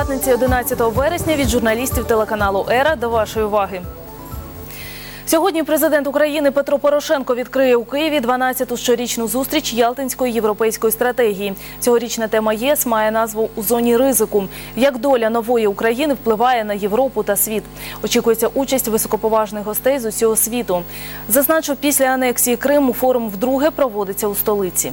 п'ятниці 11 вересня від журналістів телеканалу Ера до вашої уваги. Сьогодні президент України Петро Порошенко відкриє у Києві 12-ту щорічну зустріч Ялтинської європейської стратегії. Цьогорічна тема ЄС має назву у зоні ризику. Як доля нової України впливає на Європу та світ. Очікується участь високоповажних гостей з усього світу. Зазначу, після анексії Криму форум вдруге проводиться у столиці.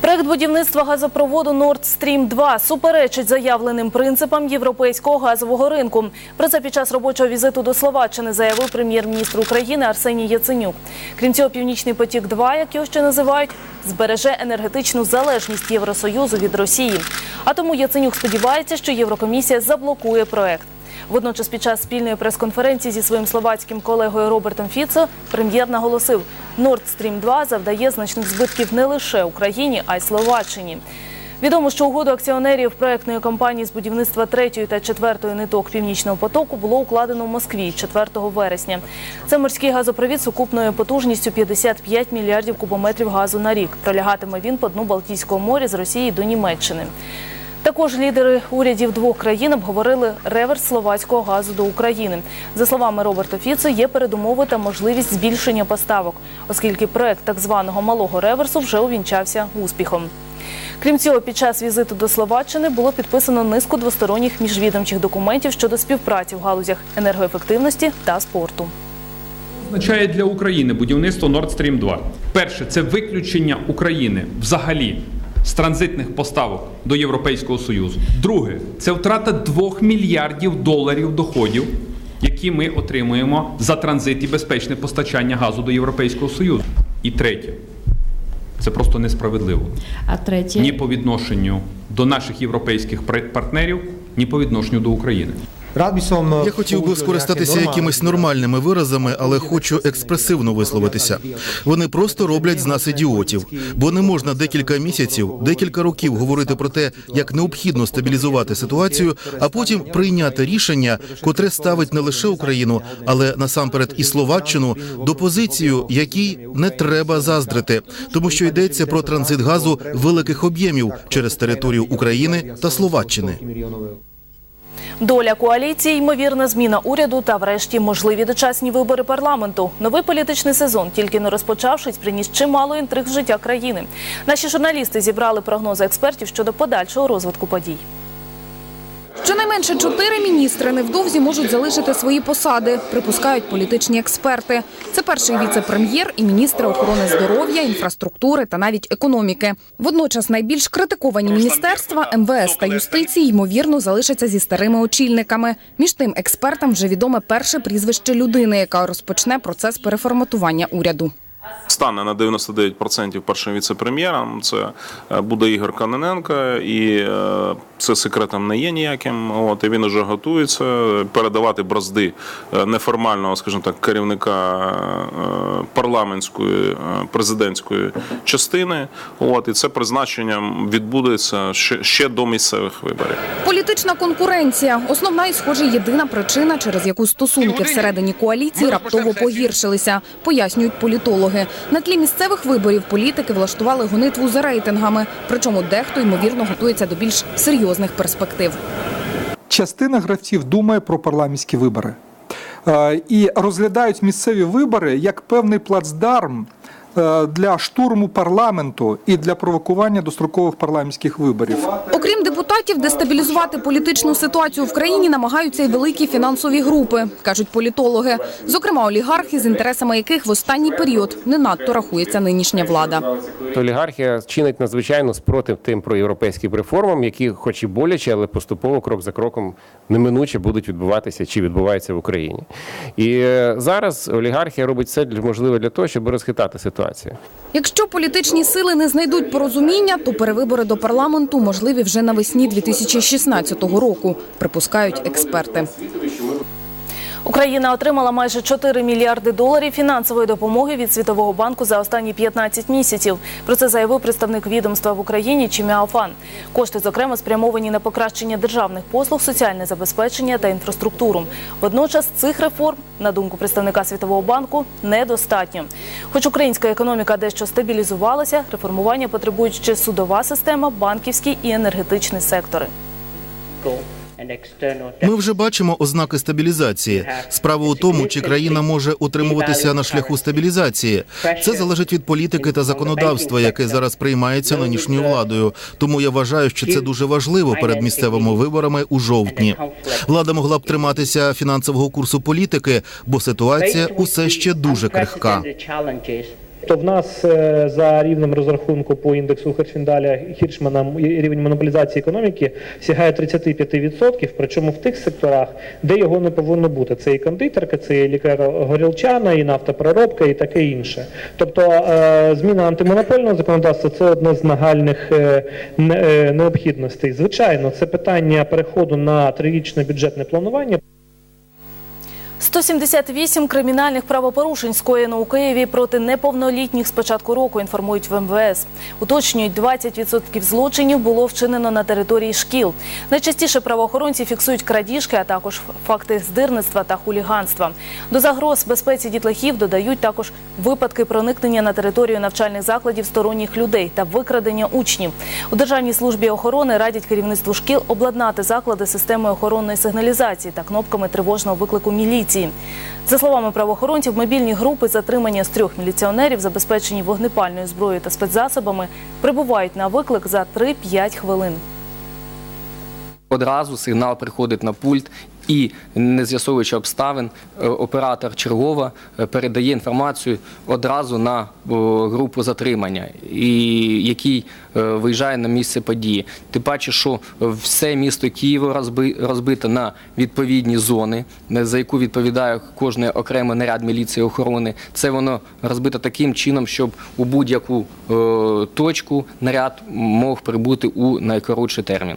Проект будівництва газопроводу Nord Stream 2 суперечить заявленим принципам європейського газового ринку. Про це під час робочого візиту до Словаччини заявив прем'єр-міністр України Арсеній Яценюк. Крім цього, Північний потік 2 як його ще називають, збереже енергетичну залежність Євросоюзу від Росії. А тому Яценюк сподівається, що Єврокомісія заблокує проект. Водночас, під час спільної прес-конференції зі своїм словацьким колегою Робертом Фіцо прем'єр наголосив, Nord Stream 2 завдає значних збитків не лише Україні, а й Словаччині. Відомо, що угоду акціонерів проектної компанії з будівництва третьої та четвертої ниток північного потоку було укладено в Москві 4 вересня. Це морський газопровід сукупною потужністю 55 мільярдів кубометрів газу на рік. Пролягатиме він по дну Балтійського моря з Росії до Німеччини. Також лідери урядів двох країн обговорили реверс словацького газу до України. За словами Роберта Фіцо, є передумови та можливість збільшення поставок, оскільки проект так званого малого реверсу вже увінчався успіхом. Крім цього, під час візиту до Словаччини було підписано низку двосторонніх міжвідомчих документів щодо співпраці в галузях енергоефективності та спорту. означає для України будівництво Nord Stream 2? Перше, це виключення України взагалі з транзитних поставок до Європейського Союзу. Друге, це втрата 2 мільярдів доларів доходів, які ми отримуємо за транзит і безпечне постачання газу до Європейського Союзу. І третє, це просто несправедливо. А третє, Ні по відношенню до наших європейських пар- партнерів, ні по відношенню до України. Som Я хотів би скористатися якимись нормальними виразами, але хочу експресивно висловитися. Вони просто роблять з нас ідіотів, бо не можна декілька місяців, декілька років говорити про те, як необхідно стабілізувати ситуацію, а потім прийняти рішення, котре ставить не лише Україну, але насамперед і Словаччину до позицію, якій не треба заздрити, тому що йдеться про транзит газу великих об'ємів через територію України та Словаччини. Доля коаліції, ймовірна зміна уряду та, врешті, можливі дочасні вибори парламенту. Новий політичний сезон, тільки не розпочавшись, приніс чимало інтриг в життя країни. Наші журналісти зібрали прогнози експертів щодо подальшого розвитку подій. Щонайменше чотири міністри невдовзі можуть залишити свої посади, припускають політичні експерти. Це перший віце-прем'єр і міністри охорони здоров'я, інфраструктури та навіть економіки. Водночас найбільш критиковані міністерства МВС та юстиції ймовірно залишаться зі старими очільниками. Між тим, експертам вже відоме перше прізвище людини, яка розпочне процес переформатування уряду. Стане на 99% першим віце-прем'єром. Це е, буде Ігор Каноненко, і е, це секретом не є ніяким. От і він уже готується передавати бразди е, неформального, скажімо так, керівника парламентської президентської частини. От і це призначення відбудеться ще, ще до місцевих виборів. Політична конкуренція основна і схоже єдина причина, через яку стосунки всередині коаліції раптово погіршилися, пояснюють політологи. На тлі місцевих виборів політики влаштували гонитву за рейтингами. Причому дехто ймовірно готується до більш серйозних перспектив. частина гравців думає про парламентські вибори Е, і розглядають місцеві вибори як певний плацдарм для штурму парламенту і для провокування дострокових парламентських виборів. Окрім депутатів, дестабілізувати політичну ситуацію в країні намагаються й великі фінансові групи, кажуть політологи. Зокрема, олігархи, з інтересами яких в останній період не надто рахується нинішня влада. Олігархія чинить надзвичайно спротив тим проєвропейським реформам, які, хоч і боляче, але поступово крок за кроком неминуче будуть відбуватися чи відбуваються в Україні. І е, зараз олігархія робить все для- можливе для того, щоб розхитати ситуацію. Якщо політичні сили не знайдуть порозуміння, то перевибори до парламенту можливі вже навесні 2016 року, припускають експерти. Україна отримала майже 4 мільярди доларів фінансової допомоги від Світового банку за останні 15 місяців. Про це заявив представник відомства в Україні Чім'я Офан. Кошти, зокрема, спрямовані на покращення державних послуг, соціальне забезпечення та інфраструктуру. Водночас цих реформ, на думку представника Світового банку, недостатньо. Хоч українська економіка дещо стабілізувалася, реформування потребують ще судова система, банківський і енергетичний сектори. Ми вже бачимо ознаки стабілізації. Справа у тому, чи країна може утримуватися на шляху стабілізації. Це залежить від політики та законодавства, яке зараз приймається нинішньою владою. Тому я вважаю, що це дуже важливо перед місцевими виборами у жовтні. Влада могла б триматися фінансового курсу політики, бо ситуація усе ще дуже крихка. То в нас е, за рівнем розрахунку по індексу Хершвіндаля Хіршмана рівень монополізації економіки сягає 35%, причому в тих секторах, де його не повинно бути. Це і кондитерка, це і лікар-горілчана, і нафтопереробка, і таке інше. Тобто е, зміна антимонопольного законодавства це одне з нагальних е, необхідностей. Звичайно, це питання переходу на трирічне бюджетне планування. 178 кримінальних правопорушень скоєно у Києві проти неповнолітніх з початку року, інформують в МВС. Уточнюють, 20% злочинів було вчинено на території шкіл. Найчастіше правоохоронці фіксують крадіжки, а також факти здирництва та хуліганства. До загроз безпеці дітлахів додають також випадки проникнення на територію навчальних закладів сторонніх людей та викрадення учнів. У Державній службі охорони радять керівництву шкіл обладнати заклади системою охоронної сигналізації та кнопками тривожного виклику міліції. За словами правоохоронців, мобільні групи затримання з трьох міліціонерів, забезпечені вогнепальною зброєю та спецзасобами, прибувають на виклик за 3-5 хвилин. Одразу сигнал приходить на пульт і, не з'ясовуючи обставин, е, оператор чергова е, передає інформацію одразу на групу затримання, і який е, виїжджає на місце події. Тим паче, що все місто розби- розбите на відповідні зони, за яку відповідає кожний окремий наряд міліції охорони. Це воно розбито таким чином, щоб у будь-яку точку наряд мог прибути у найкоротший термін.